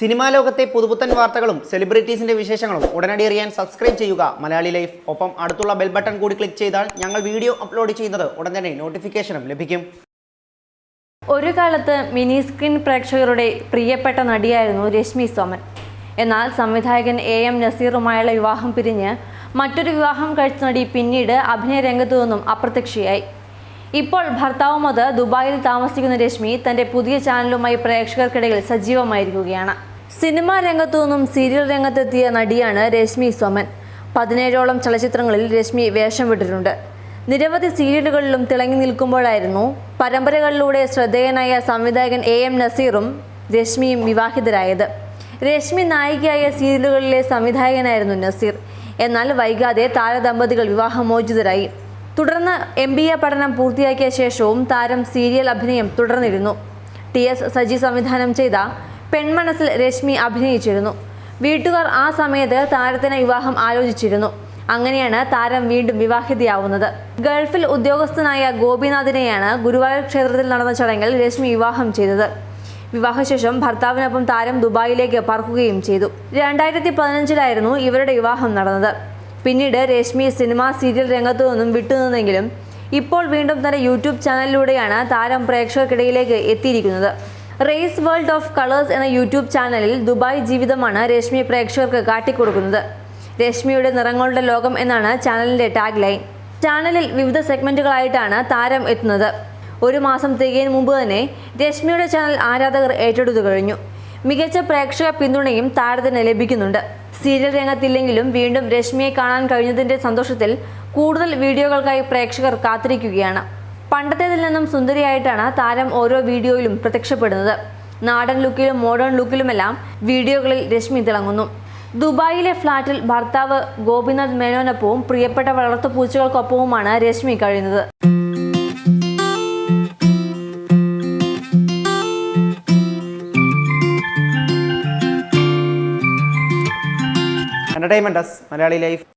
Cinema ലോകത്തെ പുതുപുത്തൻ വാർത്തകളും സെലിബ്രിറ്റീസിന്റെ വിശേഷങ്ങളും ഉടനടി അറിയാൻ സബ്സ്ക്രൈബ് ചെയ്യുക. മലയാളി ലൈഫ്. ഒപ്പം അടുത്തുള്ള ബെൽ ബട്ടൺ കൂടി ക്ലിക്ക് ചെയ്താൽ ഞങ്ങൾ വീഡിയോ അപ്ലോഡ് ചെയ്യുന്നത് ഉടൻ തന്നെ നോട്ടിഫിക്കേഷനും ലഭിക്കും. ഒരു കാലത്ത് മിനി സ്ക്രീൻ പ്രേക്ഷകരുടെ പ്രിയപ്പെട്ട നടിയായിരുന്നു രശ്മി സോമൻ. എന്നാൽ സംവിധായകൻ എ എം നസീറുമായുള്ള വിവാഹം പിരിഞ്ഞ് മറ്റൊരു വിവാഹം കഴിച്ച നടി പിന്നീട് അഭിനയ രംഗത്തു നിന്നും അപ്രത്യക്ഷയായി. ഇപ്പോൾ ഭർത്താവുമൊത്ത് ദുബായിൽ താമസിക്കുന്ന രശ്മി തന്റെ പുതിയ ചാനലുമായി പ്രേക്ഷകർക്കിടയിൽ സജീവമായിരിക്കുകയാണ്. സിനിമാ രംഗത്തു നിന്നും സീരിയൽ രംഗത്തെത്തിയ നടിയാണ് രശ്മി സോമൻ പതിനേഴോളം ചലച്ചിത്രങ്ങളിൽ രശ്മി വേഷം വിട്ടിട്ടുണ്ട്. നിരവധി സീരിയലുകളിലും തിളങ്ങി നിൽക്കുമ്പോഴായിരുന്നു പരമ്പരകളിലൂടെ ശ്രദ്ധേയനായ സംവിധായകൻ എ എം നസീറും രശ്മിയും വിവാഹിതരായത്. രശ്മി നായികയായ സീരിയലുകളിലെ സംവിധായകനായിരുന്നു നസീർ. എന്നാൽ വൈകാതെ താരദമ്പതികൾ വിവാഹമോചിതരായി. തുടർന്ന് എം ബി എ പഠനം പൂർത്തിയാക്കിയ ശേഷവും താരം സീരിയൽ അഭിനയം തുടർന്നിരുന്നു. ടി എസ് സജി സംവിധാനം ചെയ്ത പെൺമനസ്സിൽ രശ്മി അഭിനയിച്ചിരുന്നു. വീട്ടുകാർ ആ സമയത്ത് താരത്തിന് വിവാഹം ആലോചിച്ചിരുന്നു. അങ്ങനെയാണ് താരം വീണ്ടും വിവാഹിതയാവുന്നത്. ഗൾഫിൽ ഉദ്യോഗസ്ഥനായ ഗോപിനാഥിനെയാണ് ഗുരുവായൂർ ക്ഷേത്രത്തിൽ നടന്ന ചടങ്ങിൽ രശ്മി വിവാഹം ചെയ്തത്. വിവാഹശേഷം ഭർത്താവിനൊപ്പം താരം ദുബായിലേക്ക് പറക്കുകയും ചെയ്തു. രണ്ടായിരത്തി പതിനഞ്ചിലായിരുന്നു ഇവരുടെ വിവാഹം നടന്നത്. പിന്നീട് രശ്മി സിനിമ സീരിയൽ രംഗത്തു നിന്നും വിട്ടുനിന്നെങ്കിലും ഇപ്പോൾ വീണ്ടും തന്നെ യൂട്യൂബ് ചാനലിലൂടെയാണ് താരം പ്രേക്ഷകർക്കിടയിലേക്ക് എത്തിയിരിക്കുന്നത്. റേസ് വേൾഡ് ഓഫ് കളേഴ്സ് എന്ന യൂട്യൂബ് ചാനലിൽ ദുബായ് ജീവിതമാണ് രശ്മി പ്രേക്ഷകർക്ക് കാട്ടിക്കൊടുക്കുന്നത്. രശ്മിയുടെ നിറങ്ങളുടെ ലോകം എന്നാണ് ചാനലിന്റെ ടാഗ് ലൈൻ ചാനലിൽ വിവിധ സെഗ്മെന്റുകളായിട്ടാണ് താരം എത്തുന്നത്. ഒരു മാസം തികയും മുമ്പ് തന്നെ രശ്മിയുടെ ചാനൽ ആരാധകർ ഏറ്റെടുത്തു കഴിഞ്ഞു. മികച്ച പ്രേക്ഷക പിന്തുണയും താരത്തിന് ലഭിക്കുന്നുണ്ട്. സീരിയൽ രംഗത്തില്ലെങ്കിലും വീണ്ടും രശ്മിയെ കാണാൻ കഴിഞ്ഞതിന്റെ സന്തോഷത്തിൽ കൂടുതൽ വീഡിയോകൾക്കായി പ്രേക്ഷകർ കാത്തിരിക്കുകയാണ്. പണ്ടത്തേതിൽ നിന്നും സുന്ദരിയായിട്ടാണ് താരം ഓരോ വീഡിയോയിലും പ്രത്യക്ഷപ്പെടുന്നത്. നാടൻ ലുക്കിലും മോഡേൺ ലുക്കിലുമെല്ലാം വീഡിയോകളിൽ രശ്മി തിളങ്ങുന്നു. ദുബായിലെ ഫ്ളാറ്റിൽ ഭർത്താവ് ഗോപിനാഥ് മേനോനൊപ്പവും പ്രിയപ്പെട്ട വളർത്തു വളർത്തുപൂച്ചകൾക്കൊപ്പവുമാണ് രശ്മി കഴിയുന്നത്. Entertainment Malayali life